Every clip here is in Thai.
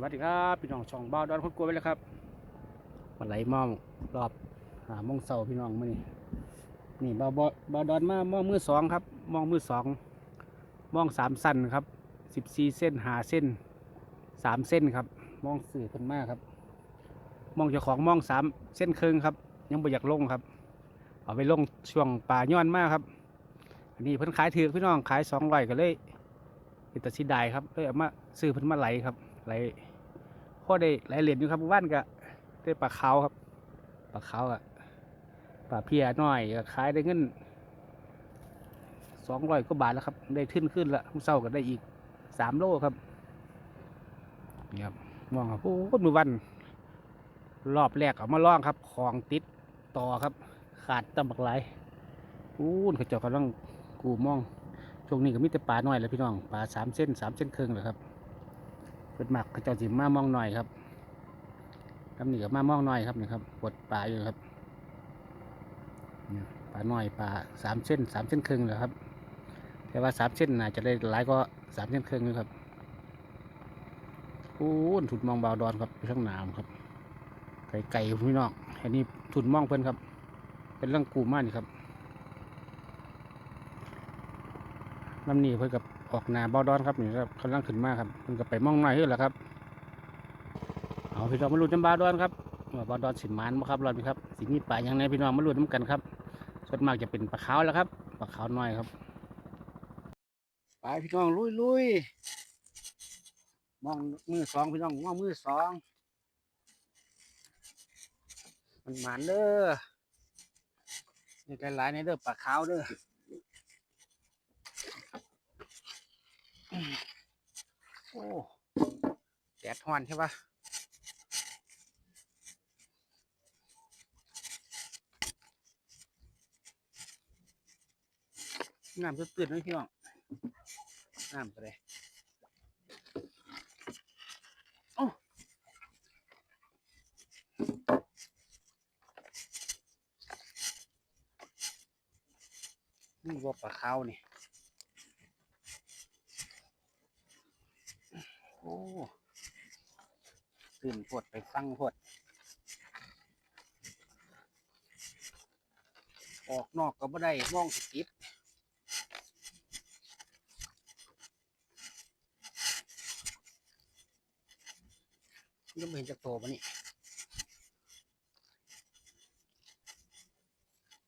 สวัสดีครับพี่น้องช่องบ้าวดอนคนกลัวไปแล้วครับมาไหลมองรอบหาโมงเสาพี่น้องมื่อนี้นี่บ้าวบ่บ้าวดอนมามองมือสองครับ มองมือสองมองสามสั้นครับสิบสี่เส้นหาเส้นสามเส้นครับ มองสื่อคนมากครับ มองเจ้าของมองสามเส้นครึ่งครับ ยังไม่อยากลงครับ เอาไปลงช่วงป่าย้อนมากครับ อันนี้เพิ่นขายถือพี่น้องขายสองร้อยก็เลยเป็นตัดสินได้ครับเลยเอามาซื้อเพิ่นมาไหลครับไหล พ่อได้หลเหรียญอยู่ครับว่านก็ได้ปลาขาวครับปลาขาวอะปลาเพียน้อยขายได้เงินสองร้อยกว่าบาทแล้วครับ ได้ขึ้นขึ้นละเมื่อเช้าก็ได้อีกสามโลครับนี่ครับมองครับโอ้โหมือวัน รอบแรกเอามาล่องครับของติดต่อครับ ขาดตำบักไหลอู้นเขาเจ้ากำลังกูมองช่วงนี้ก็มีแต่ปลาน้อยแล้วพี่น้องปลาสามเส้นสามเส้นครึ่งเลยครับ เป็นหมักเจ้าสิมามองหน่อยครับครับนี่ก็มามองหน่อยครับนี่ครับปดปลาอยู่ครับปลาหน้อยปลาสามเส้นสามเส้นครึ่งเลยครับ แต่ว่าสามเส้นน่าจะได้หลายก็สามเส้นครึ่งเลยครับอู้ถุดมองบาวดอนครับไปข้างหนามครับ ไก่ไก่พี่น้องอันนี้ถุดมองเพิ่นครับ เป็นเรื่องกูมากนี่ครับน้ำนี่เพิ่นกับ ออกนาเบาดอนครับนี่ครับกำลังขึ้นมากครับเพิ่นกับไปมองหน่อยเฮ้ยแหละครับเอาพี่น้องมาลุ้นน้ำบาดอนครับว่าบาดอนสินมานบ่ครับรอดไหมครับสิมีปลาอย่างไรพี่น้องมาลุ้นน้ำกันครับส่วนมากจะเป็นปลาขาวแล้วครับปลาขาวน้อยครับไปพี่น้องลุยลุยมองมือสองพี่น้องมองมือสองมันหมานเด้อนี่หลายๆในเด้อปลาขาวเด้อ โอ้แดดฮ้อนใช่ปะน้ำตื้นๆเลยพี่น้อง น้ำไปเลยโอ้นี่ว่าปลาขาวนี่ อ้ตื่นพดไปฟังพดออกนอกก็บ่ได้มองสกิดยังไม่เห็นจากโตปะนี่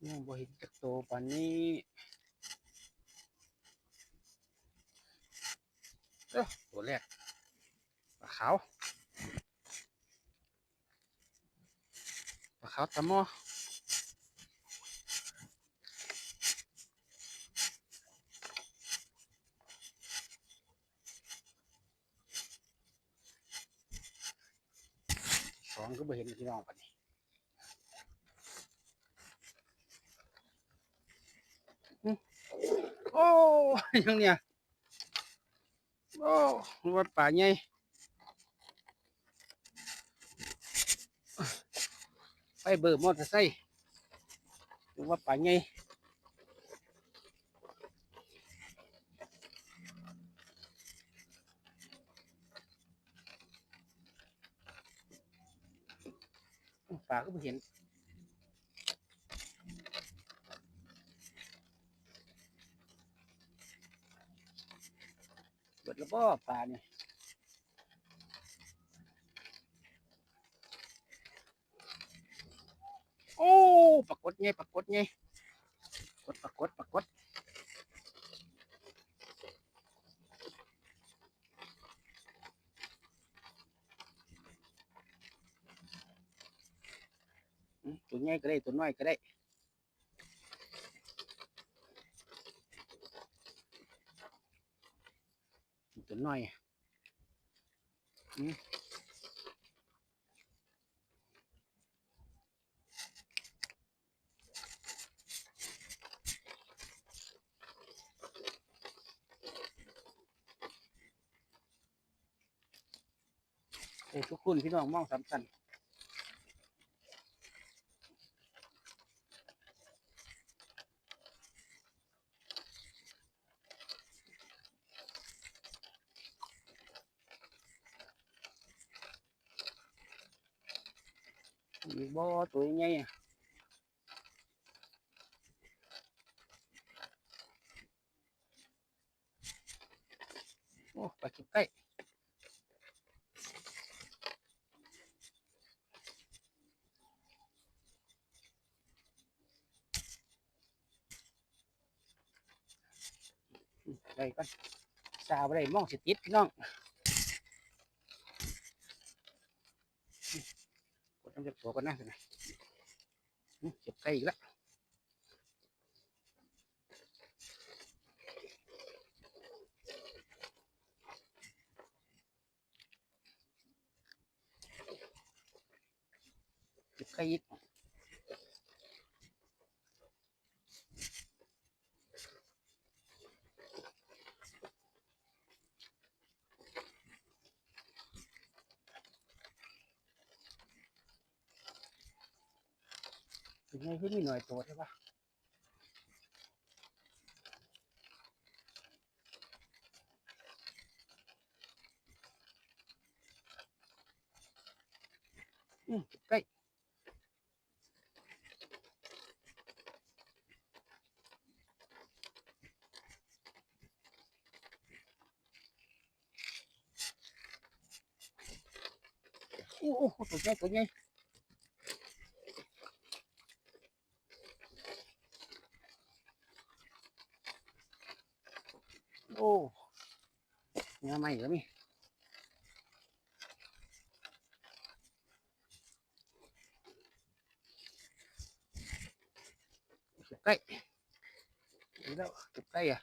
ยังบ่เห็นจากโตปานี้เออตัวแรก ขาวปลาขาวตะมอสองก็ไม่เห็นพี่น้องปะนี่อื้อโอ้ยังเนี่ย โอ้ว่าป่าใหญ่ ไปเบอร์มอเตอร์ไซค์หรือว่าป่าไงป่าก็ไม่เห็นเบิดแล้วบ่ป่าเนี่ย โอ้ปรากฏไงปรากฏไงกดปรากฏปรากฏอืมตัวใหญ่ก็ได้ตัวน้อยก็ได้ตัวน้อยอะอืม เด็กทุกคนพี่น้องมองสามสันอีกบ่อตัวใหญ่ อืมได้ก่อนสาวได้มองสิติดพี่น้องกดน้ำจากตัวก่อนนะสินะเก็บไก่อีกแล้วเก็บไก่อีก ไงขึ้นมีหน่อยตัวใช่ปะอืมเก็บไก่โอ้โหตัวใหญ่ตัวใหญ่โอ้เนื้อใหม่แล้วมีเก็บไก่ดูแล้วเก็บไก่อะ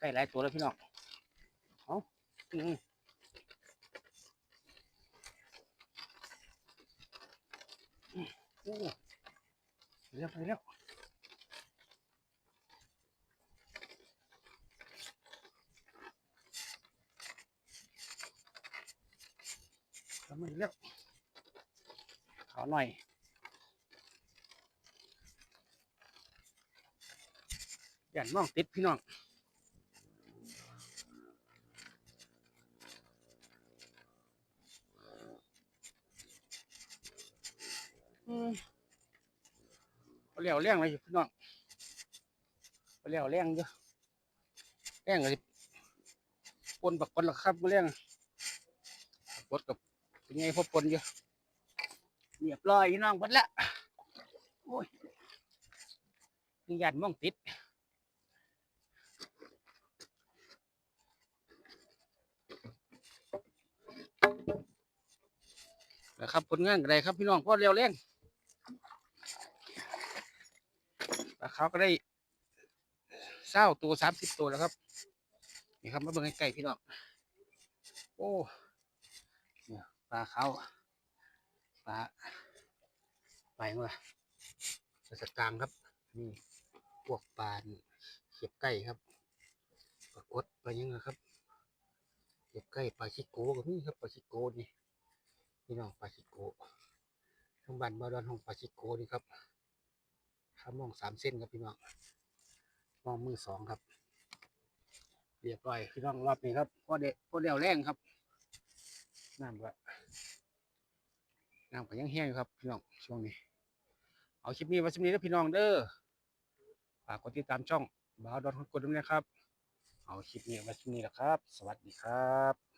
เก็บไก่หลายตัวแล้วพี่น้องเอาอืมโอ้เรียบไปแล้วทำไมแล้วขอหน่อยยันมองติดพี่น้อง เลี้ยวเลี้ยงเลยพี่น้องเลี้ยวเลี้ยงเยอะเลี้ยงเลยปนปักปนหรอกครับมาเลี้ยงปดกับเป็นไงพอปนเยอะเรียบร้อยพี่น้องหมดละโอ้ยนี่ยันมองติดนะครับผลงานอะไรครับพี่น้องพ่อเร็วเร่ง ปลาเขาก็ได้เศร้าตัวสามสิบตัวแล้วครับ นี่ครับมาเบิ่งใกล้ๆพี่น้อง โอ้ปลาเขาปลาไปเมื่อปลาสตางครับนี่พวกปลาเขียบไก่ครับปลากดปลายังไงครับเขียบไก่ปลาชิโก้ก็มีครับปลาชิโก้นี่พี่น้องปลาชิโกทั้งบ้านบาดอนของปลาชิโก้นี่ครับ ข้ามองสามเส้นครับพี่น้องมองมือสองครับ เรียบร้อยพี่น้องรอบนี้ครับพ่อเด็พ่อเดียวแรงครับน้ำก็น้ำก็ยังแห้งอยู่ครับพี่น้องช่วงนี้ เอาคลิปนี้ไว้สำนี้แล้วพี่น้องเด้อฝากกดติดตามช่องบาวดอนคนกดด้วยนะครับ เอาคลิปนี้ไว้สำนี้แหละครับ สวัสดีครับ